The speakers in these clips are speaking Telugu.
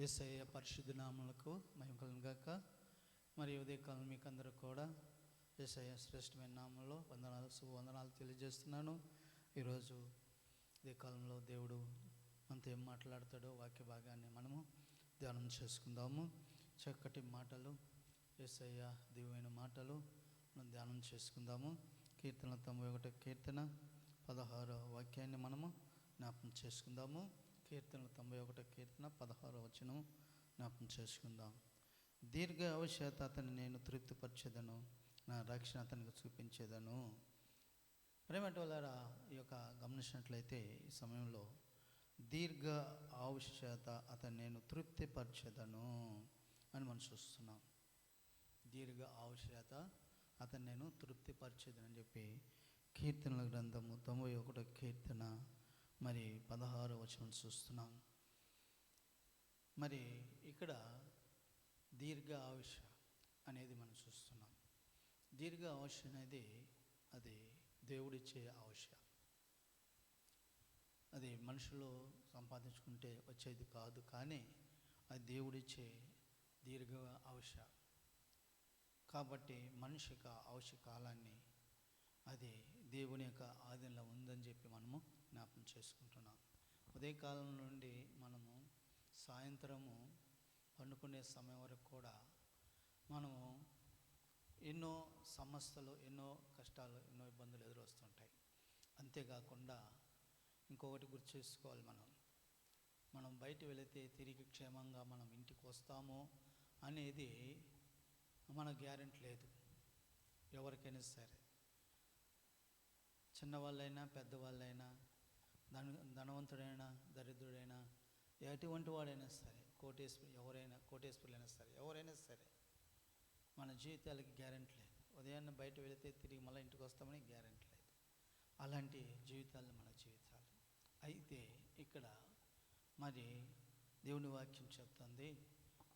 ఏసయ్య పరిశుద్ధ నామలకు మహిమ మరి ఉదయకాలం మీకు అందరూ కూడా ఏసయ్య శ్రేష్టమైన నామంలో వందనాలు శుభ వందనాలు తెలియజేస్తున్నాను. ఈరోజు ఇదే కాలంలో దేవుడు మనతో ఏం మాట్లాడతాడో వాక్య భాగాన్ని మనము ధ్యానం చేసుకుందాము. చక్కటి మాటలు ఏసయ్య దివ్యమైన మాటలు మనం ధ్యానం చేసుకుందాము. కీర్తన తొంభై ఒకటి కీర్తన పదహారో వాక్యాన్ని మనము జ్ఞాపం చేసుకుందాము. కీర్తన తొంభై ఒకటో కీర్తన పదహారో వచనం జ్ఞాపం చేసుకుందాం. దీర్ఘ అవశ్యత అతని నేను తృప్తిపరిచేదను నా రక్షణ అతనికి చూపించేదను. ప్రేమటి వాళ్ళారా ఈ యొక్క గమనించినట్లయితే ఈ సమయంలో దీర్ఘ ఆవశ్యత అతను నేను తృప్తిపరిచేదను అని మనం చూస్తున్నాం. దీర్ఘ ఆవశ్యత అతను నేను తృప్తిపరిచేదని చెప్పి కీర్తనల గ్రంథము తొంభై ఒకటో కీర్తన మరి పదహారు వచనం చూస్తున్నాం. మరి ఇక్కడ దీర్ఘ ఆవిష అనేది మనం చూస్తున్నాం. దీర్ఘ ఆవిష అనేది అది దేవుడిచ్చే ఆవిష అది మనుషులు సంపాదించుకుంటే వచ్చేది కాదు కానీ అది దేవుడిచ్చే దీర్ఘ ఆవిష కాబట్టి మనిషి యొక్క ఆవుష కాలాన్ని అది దేవుని యొక్క ఆధీనంలో ఉందని చెప్పి మనము ఉదయకాలం నుండి మనము సాయంత్రము పండుకునే సమయం వరకు కూడా మనము ఎన్నో సమస్యలు ఎన్నో కష్టాలు ఎన్నో ఇబ్బందులు ఎదురొస్తుంటాయి. అంతేకాకుండా ఇంకొకటి గుర్తు చేసుకోవాలి మనం. మనం బయట వెళితే తిరిగి క్షేమంగా మనం ఇంటికి వస్తాము అనేది మన గ్యారెంటీ లేదు. ఎవరికైనా సరే. చిన్నవాళ్ళైనా పెద్దవాళ్ళైనా ధన ధనవంతుడైనా దరిద్రుడైనా ఎటువంటి వాడైనా సరే కోటేశ్వరి ఎవరైనా కోటేశ్వరులైనా సరే ఎవరైనా సరే మన జీవితాలకి గ్యారెంటీ లేదు. ఉదయాన్నే బయట వెళితే తిరిగి మళ్ళీ ఇంటికి వస్తామని గ్యారెంటీ లేదు. అలాంటి జీవితాలు మన జీవితాలు. అయితే ఇక్కడ మరి దేవుని వాక్యం చెప్తుంది.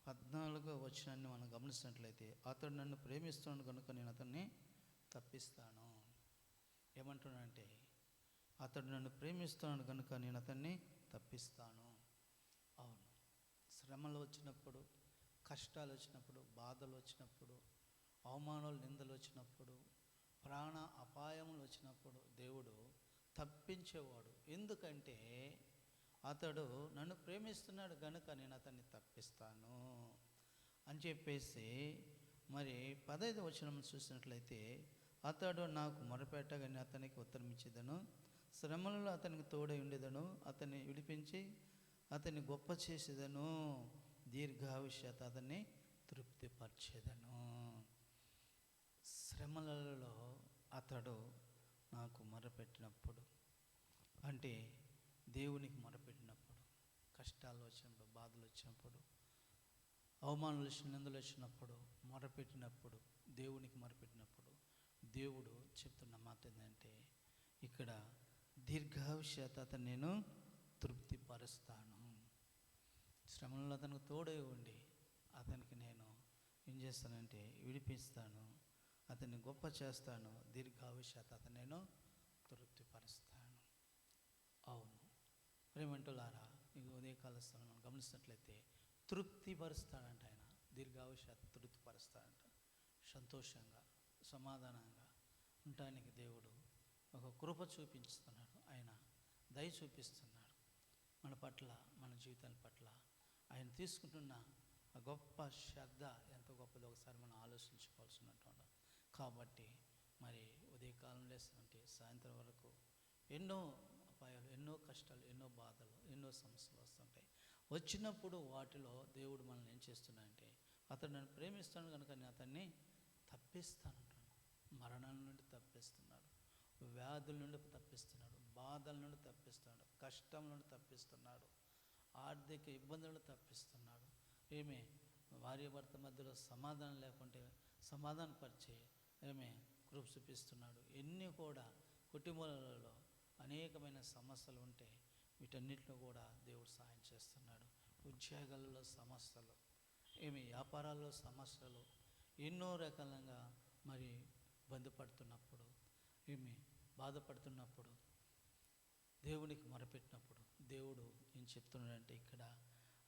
పద్నాలుగో వచనాన్ని మనం గమనించినట్లయితే అతడు నన్ను ప్రేమిస్తున్నాడు కనుక నేను అతన్ని తప్పిస్తాను. ఏమంటున్నానంటే అతడు నన్ను ప్రేమిస్తున్నాడు కనుక నేను అతన్ని తప్పిస్తాను. అవును. శ్రమలు వచ్చినప్పుడు కష్టాలు వచ్చినప్పుడు బాధలు వచ్చినప్పుడు అవమానాలు నిందలు వచ్చినప్పుడు ప్రాణ అపాయములు వచ్చినప్పుడు దేవుడు తప్పించేవాడు. ఎందుకంటే అతడు నన్ను ప్రేమిస్తున్నాడు కనుక నేను అతన్ని తప్పిస్తాను. అని చెప్పేసి మరి పదహైదు వచనం చూసినట్లయితే అతడు నాకు మొరపెట్టగా నేను అతనికి ఉత్తరం ఇచ్చేదను శ్రమలలో అతనికి తోడై ఉండేదను. అతన్ని విడిపించి అతన్ని గొప్ప చేసేదను. దీర్ఘావిష్యత అతన్ని తృప్తిపరిచేదను. శ్రమలలో అతడు నాకు మొరపెట్టినప్పుడు అంటే దేవునికి మొరపెట్టినప్పుడు కష్టాలు వచ్చినప్పుడు బాధలు వచ్చినప్పుడు అవమానాలు వచ్చిన నిందలు వచ్చినప్పుడు మొరపెట్టినప్పుడు దేవునికి మొరపెట్టినప్పుడు దేవుడు చెప్తున్న మాట ఏంటంటే ఇక్కడ దీర్ఘావిష్యత అతను నేను తృప్తిపరుస్తాను. శ్రమంలో అతనికి తోడై ఉండి అతనికి నేను ఏం చేస్తానంటే విడిపిస్తాను. అతన్ని గొప్ప చేస్తాను. దీర్ఘావిష్యత అతను నేను తృప్తిపరుస్తాను. అవును. ప్రేమంటులారా ఇక ఉదయకాల స్థలం గమనిస్తున్నట్లయితే తృప్తిపరుస్తాడంట ఆయన. దీర్ఘావిష్యత తృప్తిపరుస్తాడంట. సంతోషంగా సమాధానంగా ఉండటానికి దేవుడు ఒక కృప చూపించుతున్నాడు. ఆయన దయ చూపిస్తున్నాడు. మన పట్ల మన జీవితాల పట్ల ఆయన తీసుకుంటున్న ఆ గొప్ప శ్రద్ధ ఎంత గొప్పదో. ఒకసారి మనం ఆలోచించుకోవాల్సినటువంటి కాబట్టి మరి ఉదయకాలం లేస్తుంటే సాయంత్రం వరకు ఎన్నో అపాయాలు ఎన్నో కష్టాలు ఎన్నో బాధలు ఎన్నో సమస్యలు వస్తుంటాయి. వచ్చినప్పుడు వాటిలో దేవుడు మనల్ని ఏం చేస్తున్నాడంటే అతను నన్ను ప్రేమిస్తాను కనుక నేను అతన్ని తప్పిస్తానంటాను మరణం నుండి తప్పిస్తున్నాడు. వ్యాధుల నుండి తప్పిస్తున్నాడు బాధల నుండి తప్పిస్తున్నాడు కష్టం నుండి తప్పిస్తున్నాడు ఆర్థిక ఇబ్బందులను తప్పిస్తున్నాడు. ఏమి? భార్య భర్త మధ్యలో సమాధానం లేకుంటే సమాధానపరిచే ఏమి? కృప చూపిస్తున్నాడు. ఎన్ని కూడా కుటుంబాలలో అనేకమైన సమస్యలు ఉంటే వీటన్నిటిలో కూడా దేవుడు సహాయం చేస్తున్నాడు. ఉద్యోగాలలో సమస్యలు ఏమి? వ్యాపారాల్లో సమస్యలు ఎన్నో రకాలంగా మరి బంధపడుతున్నప్పుడు ఏమి బాధపడుతున్నప్పుడు దేవునికి మొరపెట్టినప్పుడు దేవుడు ఏం చెప్తున్నాడంటే ఇక్కడ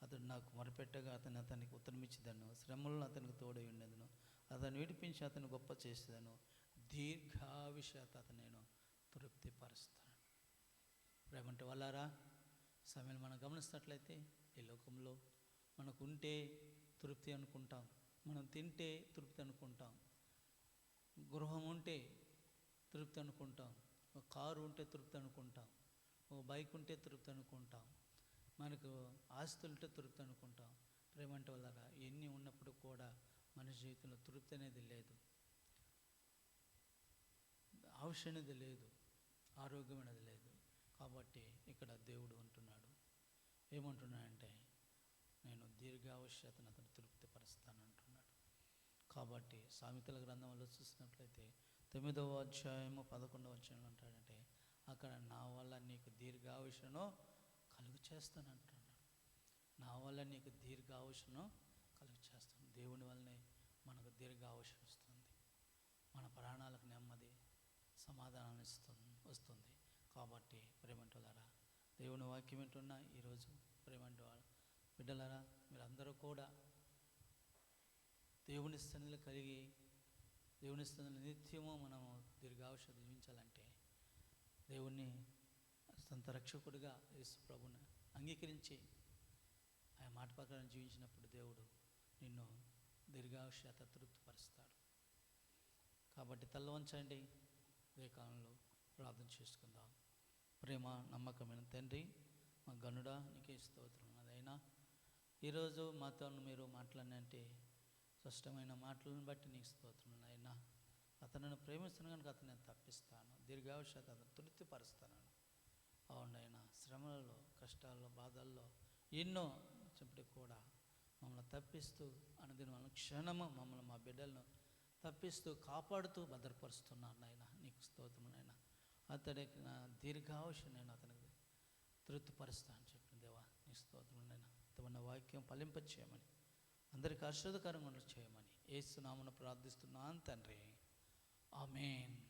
అతడు నాకు మొరపెట్టగా అతను అతనికి ఉత్తరమిచ్చేదను శ్రమలను అతనికి తోడై ఉండేదను అతను విడిపించి అతను గొప్ప చేసేదను దీర్ఘావిషత అతను నేను తృప్తిపరుస్తాను ప్రేమంటే వాళ్ళారా సమయం మనం గమనిస్తున్నట్లయితే ఈ లోకంలో మనకు ఉంటే తృప్తి అనుకుంటాం మనం తింటే తృప్తి అనుకుంటాం గృహం ఉంటే తృప్తి అనుకుంటాం. ఒక కారు ఉంటే తృప్తి అనుకుంటాం. ఓ బైక్ ఉంటే తృప్తి అనుకుంటాం. మనకు ఆస్తులు ఉంటే తృప్తి అనుకుంటాం. ప్రేమంటే వాళ్ళగా ఎన్ని ఉన్నప్పుడు కూడా మన జీవితంలో తృప్తి అనేది లేదు. ఆవిష అనేది లేదు. ఆరోగ్యం అనేది లేదు. కాబట్టి ఇక్కడ దేవుడు అంటున్నాడు. ఏమంటున్నాడంటే నేను దీర్ఘావశ్యతను అతను తృప్తిపరుస్తాను అంటున్నాడు. కాబట్టి సామెతల గ్రంథంలో చూసినట్లయితే తొమ్మిదవ అధ్యాయము పదకొండవ అధ్యాయంలో అంటాడంటే అక్కడ నా వల్ల నీకు దీర్ఘాయుషను కలుగు చేస్తాను అంటున్నాడు నా వల్ల నీకు దీర్ఘాయుషను కలుగు చేస్తాను దేవుని వల్లనే మనకు దీర్ఘాయుష వస్తుంది. మన ప్రాణాలకు నెమ్మది సమాధానాన్ని ఇస్తుంది వస్తుంది. కాబట్టి ప్రేమంటులారా దేవుని వాక్యం ఏంటున్నా ఈరోజు ప్రేమంటు వాళ్ళ బిడ్డలారా మీరందరూ కూడా దేవుని స్థితిలో కలిగి దేవుని స్థితిలో నిత్యము మనము దీర్ఘావశ జీవించాలంటే దేవుణ్ణి సొంత రక్షకుడిగా యేసు ప్రభుని అంగీకరించి ఆయన మాట ప్రకారం జీవించినప్పుడు దేవుడు నిన్ను దీర్ఘాయుష్యత తృప్తిపరుస్తాడు. కాబట్టి తల్ల వంచండి. అదే కాలంలో ప్రార్థన చేసుకుందాం. ప్రేమ నమ్మకమైన తండ్రి మా గనుడా నీకే స్తోత్రం. అదైనా ఈరోజు మాతో మీరు మాట్లాడినంటే స్పష్టమైన మాటలను బట్టి నీకు స్తోత్రం అయినా అతను ప్రేమిస్తున్న కనుక అతను నేను తప్పిస్తాను. దీర్ఘావశ్యత అతను తృప్తిపరుస్తాను. అవునైనా శ్రమలలో కష్టాల్లో బాధల్లో ఎన్నో చెప్పటికి కూడా మమ్మల్ని తప్పిస్తూ అనుదిన మన క్షణము మమ్మల్ని మా బిడ్డలను తప్పిస్తూ కాపాడుతూ భద్రపరుస్తున్నాను నాయన. నీకు స్తోత్రం నాయన. అతడికి నా దీర్ఘావశ నేను అతనికి తృప్తిపరుస్తాను చెప్పిన దేవా నీ స్తోత్రం నాయన. తమ వాక్యం ఫలింపచేయమని అందరికి ఆశీర్వదకరంగా చేయమని ఏసునామను ప్రార్థిస్తున్నాను తండ్రి. ఆమెన్.